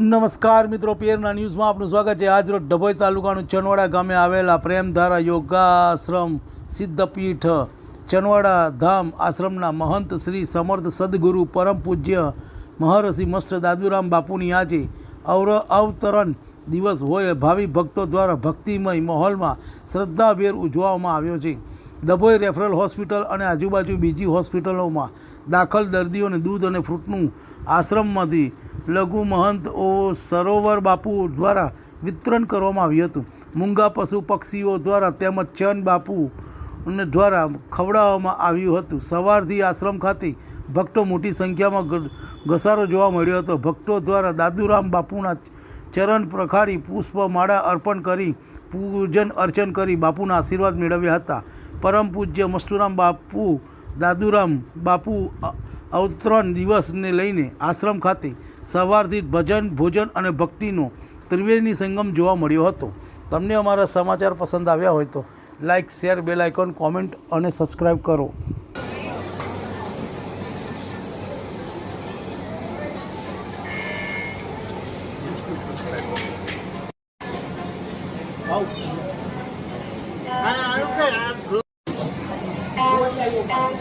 નમસ્કાર મિત્રો, પિયરના ન્યૂઝમાં આપનું સ્વાગત છે. આજરોજ ડભોઈ તાલુકાનું ચનવાડા ગામે આવેલા પ્રેમધારા યોગાશ્રમ સિદ્ધપીઠ ચનવાડા ધામ આશ્રમના મહંત શ્રી સમર્થ સદગુરુ પરમ પૂજ્ય મહર્ષિ મસ્ત દાદુરામ બાપુની આજે અવર, અવતરણ દિવસ હોય. ભાવિ ભક્તો દ્વારા ભક્તિમય માહોલમાં શ્રદ્ધાભેર ઉજવવામાં આવ્યો છે. ડભોઈ રેફરલ હોસ્પિટલ અને આજુબાજુ બીજી હોસ્પિટલોમાં દાખલ દર્દીઓને દૂધ અને ફ્રૂટનું આશ્રમમાંથી લઘુ મહંત ઓ સરોવર બાપુ દ્વારા વિતરણ કરવામાં આવ્યું હતું. મૂંગા પશુ પક્ષીઓ દ્વારા તેમજ ચંદ બાપુ દ્વારા ખવડાવવામાં આવ્યું હતું. સવારથી આશ્રમ ખાતે ભક્તો મોટી સંખ્યામાં ઘસારો જોવા મળ્યો હતો. ભક્તો દ્વારા દાદુરામ બાપુના ચરણ પ્રખારી પુષ્પમાળા અર્પણ કરી પૂજન અર્ચન કરી બાપુના આશીર્વાદ મેળવ્યા હતા. પરમ પૂજ્ય મસ્તુરામ બાપુ, દાદુરામ બાપુ અવતરણ દિવસને લઈને આશ્રમ ખાતે સવારથી ભજન, ભોજન અને ભક્તિનો ત્રિવેણી સંગમ જોવા મળ્યો હતો. તમને અમારા સમાચાર પસંદ આવ્યા હોય તો like share, bell icon, comment અને સબસ્ક્રાઈબ કરો. મસ્ત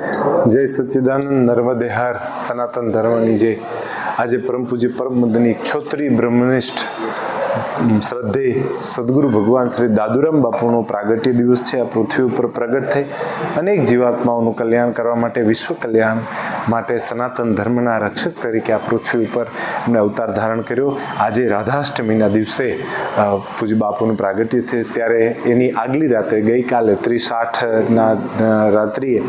જય સચ્ચિદાનંદ નર્મદેહાર સનાતન ધર્મની જય. આજે પરમ પૂજ્ય પરમ મદની ક્ષોત્રી બ્રહ્મનિષ્ઠ શ્રદ્ધે સદગુરુ ભગવાન શ્રી દાદુરામ બાપુનો પ્રાગટ્ય દિવસ છે. આ પૃથ્વી ઉપર પ્રગટ થઈ અનેક જીવાત્માઓનું કલ્યાણ કરવા માટે વિશ્વ કલ્યાણ માટે સનાતન ધર્મના રક્ષક તરીકે આ પૃથ્વી ઉપર એમને અવતાર ધારણ કર્યો. આજે રાધાષ્ટમીના દિવસે પૂજ્ય બાપુનું પ્રાગટ્ય છે ત્યારે એની આગલી રાતે ગઈકાલે ત્રીસ આઠના રાત્રિએ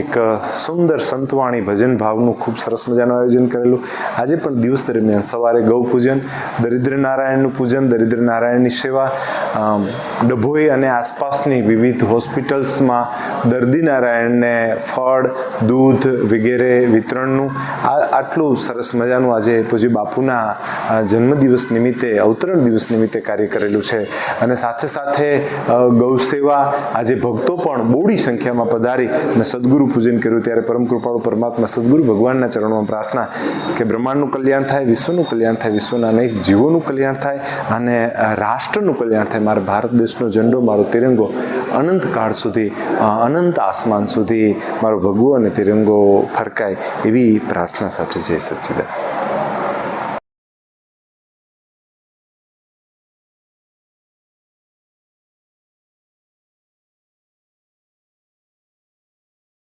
એક સુંદર સંતવાણી ભજન ભાવનું ખૂબ સરસ મજાનું આયોજન કરેલું. આજે પણ દિવસ દરમિયાન સવારે ગૌ પૂજન દરિદ્ર નારાયણનું પૂજન દરિદ્ર નારાયણની સેવા ડભોઈ અને આસપાસની વિવિધ હોસ્પિટલ્સમાં દર્દી નારાયણને ફળ, દૂધ વગેરે વિતરણનું આ આટલું સરસ મજાનું આજે પૂજ્ય બાપુના જન્મદિવસ નિમિત્તે, અવતરણ દિવસ નિમિત્તે કાર્ય કરેલું છે. અને સાથે સાથે ગૌસેવા આજે ભક્તો પણ બોડી સંખ્યામાં પધારી અને સદગુરુ પૂજન કર્યું. ત્યારે પરમ કૃપાળુ પરમાત્મા સદગુરુ ભગવાનના ચરણમાં પ્રાર્થના કે બ્રહ્માંડનું કલ્યાણ થાય, વિશ્વનું કલ્યાણ થાય, વિશ્વના અનેક જીવોનું કલ્યાણ થાય અને રાષ્ટ્રનું કલ્યાણ થાય. મારા ભારત દેશનો ઝંડો, મારો તિરંગો અનંત કાળ સુધી અનંત આસમાન સુધી મારો ભગવો અને તિરંગો ફરકાય એવી પ્રાર્થના સાથે જય સચ્ચિદાન